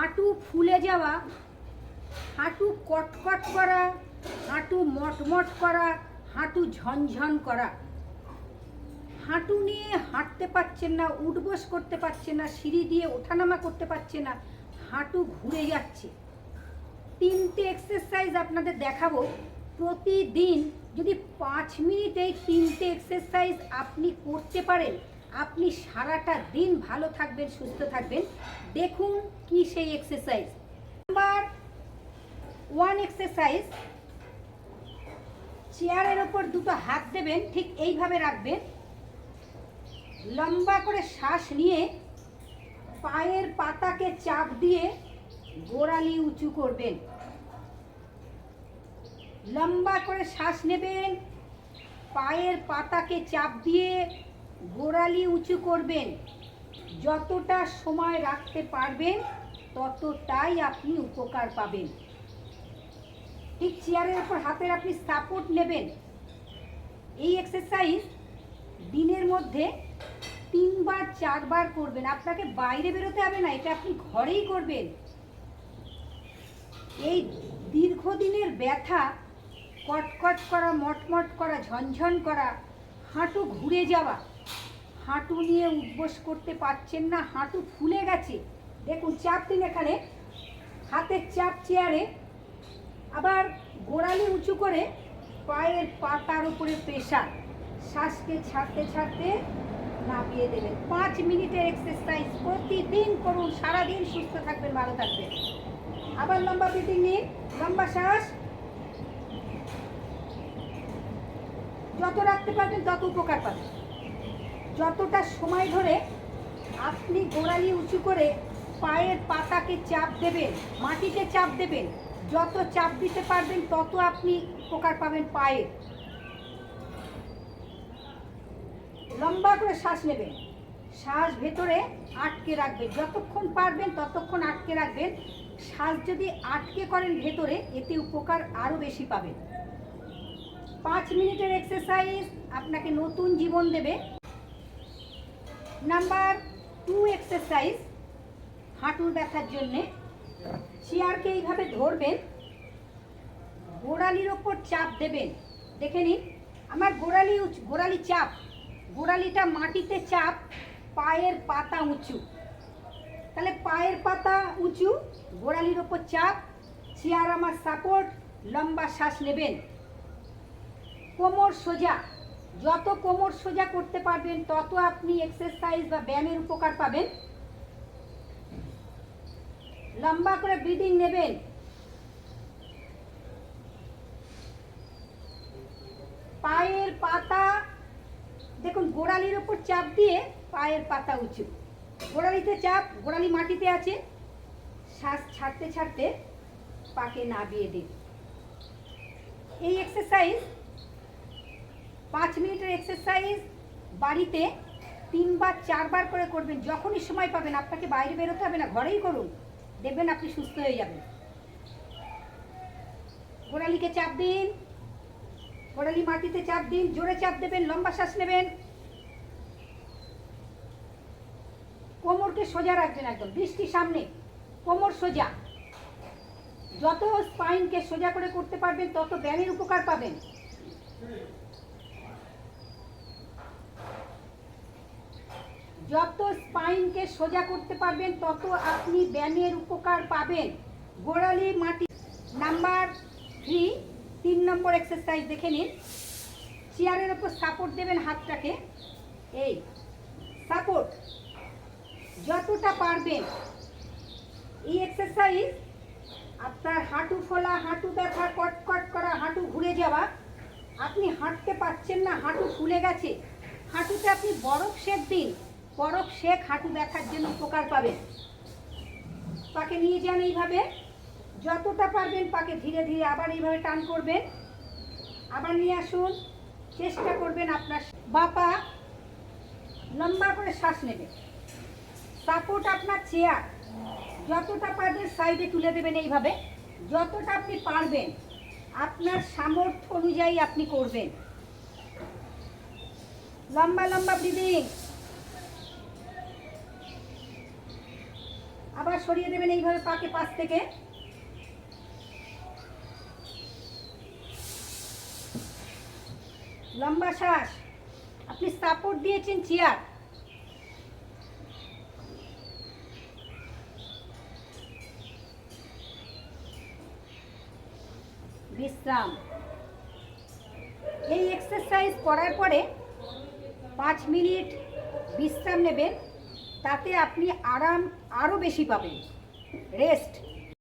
হাঁটু ফুলে যাওয়া, হাঁটু কটকট করা, হাঁটু মটমট করা, হাঁটু ঝনঝন করা। হাঁটু নিয়ে হাঁটতে পারছেন না, উঠবোস করতে পারছেন না, সিঁড়ি দিয়ে ওঠানামা করতে পারছে না, হাঁটু ঘুরে যাচ্ছে। তিনটে এক্সারসাইজ আপনাদের দেখাবো। প্রতিদিন যদি পাঁচ মিনিট তিনটে এক্সারসাইজ আপনি করতে পারেন আপনি সারাটা দিন ভালো থাকবেন, সুস্থ থাকবেন। দেখুন কি সেই এক্সারসাইজ নাম্বার ওয়ান এক্সারসাইজ চেয়ারের ওপর দুটো হাত দেবেন, ঠিক এইভাবে রাখবেন। লম্বা করে শ্বাস নিয়ে পায়ের পাতাকে চাপ দিয়ে গোড়ালি উঁচু করবেন। লম্বা করে শ্বাস নেবেন, পায়ের পাতাকে চাপ দিয়ে গোড়ালি উঁচু করবেন। যতটা সময় রাখতে পারবেন, ততটাই আপনি উপকার পাবেন। ঠিক চেয়ারের উপর হাতের আপনি সাপোর্ট নেবেন। এই এক্সারসাইজ দিনের মধ্যে তিনবার, চারবার করবেন। আপনাকে বাইরে বেরোতে হবে না, এটা আপনি ঘরেই করবেন। এই দীর্ঘদিনের ব্যথা, কটকট করা, মটমট করা, ঝনঝন করা, হাঁটু ঘুরে যাওয়া হাঁটু নিয়ে উঠবোস করতে পারছেন না, হাঁটু ফুলে গেছে। দেখুন চাপ দিন এখানে হাতের চাপ চেয়ারে, আবার গোড়ালি উঁচু করে পায়ের পাতার উপরে প্রেশার শ্বাসকে ছাড়তে ছাড়তে নামিয়ে দেবেন। পাঁচ মিনিটের এক্সারসাইজ প্রতিদিন করুন, সারাদিন সুস্থ থাকবেন, ভালো থাকবেন। আবার লম্বা ব্রিদিং নিন, লম্বা শ্বাস। যত রাখতে পারবেন, তত উপকার পাবেন। যতটা সময় ধরে আপনি গোড়ালি উঁচু করে পায়ের পাতাকে চাপ দেবেন, মাটিতে চাপ দেবেন, যত চাপ দিতে পারবেন তত আপনি উপকার পাবেন পায়ে। লম্বা করে শ্বাস নেবেন। শ্বাস ভেতরে আটকে রাখবেন। যতক্ষণ পারবেন ততক্ষণ আটকে রাখবেন। শ্বাস যদি আটকে করেন ভেতরে, এতে উপকার আরও বেশি পাবেন। পাঁচ মিনিটের এক্সারসাইজ আপনাকে নতুন জীবন দেবে। নাম্বার টু এক্সারসাইজ হাঁটুর ব্যথার জন্যে। চেয়ারকে এইভাবে ধরবেন, গোড়ালির ওপর চাপ দেবেন। দেখে নিন, আমার গোড়ালি উঁচু, গোড়ালি চাপ, গোড়ালিটা মাটিতে চাপ, পায়ের পাতা উঁচু। তাহলে পায়ের পাতা উঁচু, গোড়ালির ওপর চাপ চেয়ার আমার সাপোর্ট লম্বা শ্বাস নেবেন। কোমর সোজা যত কোমর সোজা করতে পারবেন, তত আপনি এক্সারসাইজ বা ব্যায়ামের উপকার পাবেন। লম্বা করে ব্রিদিং নেবেন। পায়ের পাতা, দেখুন, গোড়ালির ওপর চাপ দিয়ে পায়ের পাতা উঁচু। গোড়ালিতে চাপ, গোড়ালি মাটিতে আছে। শ্বাস ছাড়তে ছাড়তে পাকে নাবিয়ে দিন। এই এক্সারসাইজ পাঁচ মিনিটের এক্সারসাইজ বাড়িতে তিনবার, চারবার করে করবেন। যখনই সময় পাবেন, আপনাকে বাইরে বেরোতে হবে না, ঘরেই করুন। দেখবেন আপনি সুস্থ হয়ে যাবেন। গোড়ালিকে চাপ দিন। গোড়ালি মাটিতে চাপ দিন। জোরে চাপ দেবেন, লম্বা শ্বাস নেবেন। কোমরকে সোজা রাখবেন একদম। দৃষ্টি সামনে। কোমর সোজা। যত স্পাইনকে সোজা করে করতে পারবেন, তত ব্যায়ামের উপকার পাবেন। যত স্পাইনকে সোজা করতে পারবেন, তত আপনি ব্যায়ামের উপকার পাবেন। গোড়ালি মাটি নাম্বার থ্রি, তিন নম্বর এক্সারসাইজ দেখে নিন। চেয়ারের ওপর সাপোর্ট দেবেন হাতটাকে। এই, সাপোর্ট। যতটা পারবেন। এই এক্সারসাইজ আপনার হাঁটু ফোলা, হাঁটু ব্যথা, কটকট করা, হাঁটু ঘুরে যাওয়া, আপনি হাঁটতে পারছেন না, হাঁটু ফুলে গেছে। হাঁটুতে আপনি বরফ সেক দিন। বরফ সেক হাঁটু ব্যথার জন্য উপকার পাবেন। পাকে নিয়ে যান এইভাবে। যতটা পারবেন পাকে ধীরে ধীরে আবার এইভাবে টান করবেন। আবার নিয়ে আসুন। চেষ্টা করবেন আপনার বাপা লম্বা করে শ্বাস নেবে। সাপোর্ট আপনার চেয়ার। যতটা পারবেন সাইডে তুলে দেবেন এইভাবে। যতটা আপনি পারবেন, আপনার সামর্থ্য অনুযায়ী আপনি করবেন। লম্বা লম্বা ব্রিদিং আবার সরিয়ে দেবেন এইভাবে পাকে পাশ থেকে। লম্বা শ্বাস। আপনি সাপোর্ট দিয়েছেন চেয়ার। বিশ্রাম। এই এক্সারসাইজ করার পরে পাঁচ মিনিট বিশ্রাম নেবেন। তাতে আপনি আরাম আরও বেশি পাবেন। রেস্ট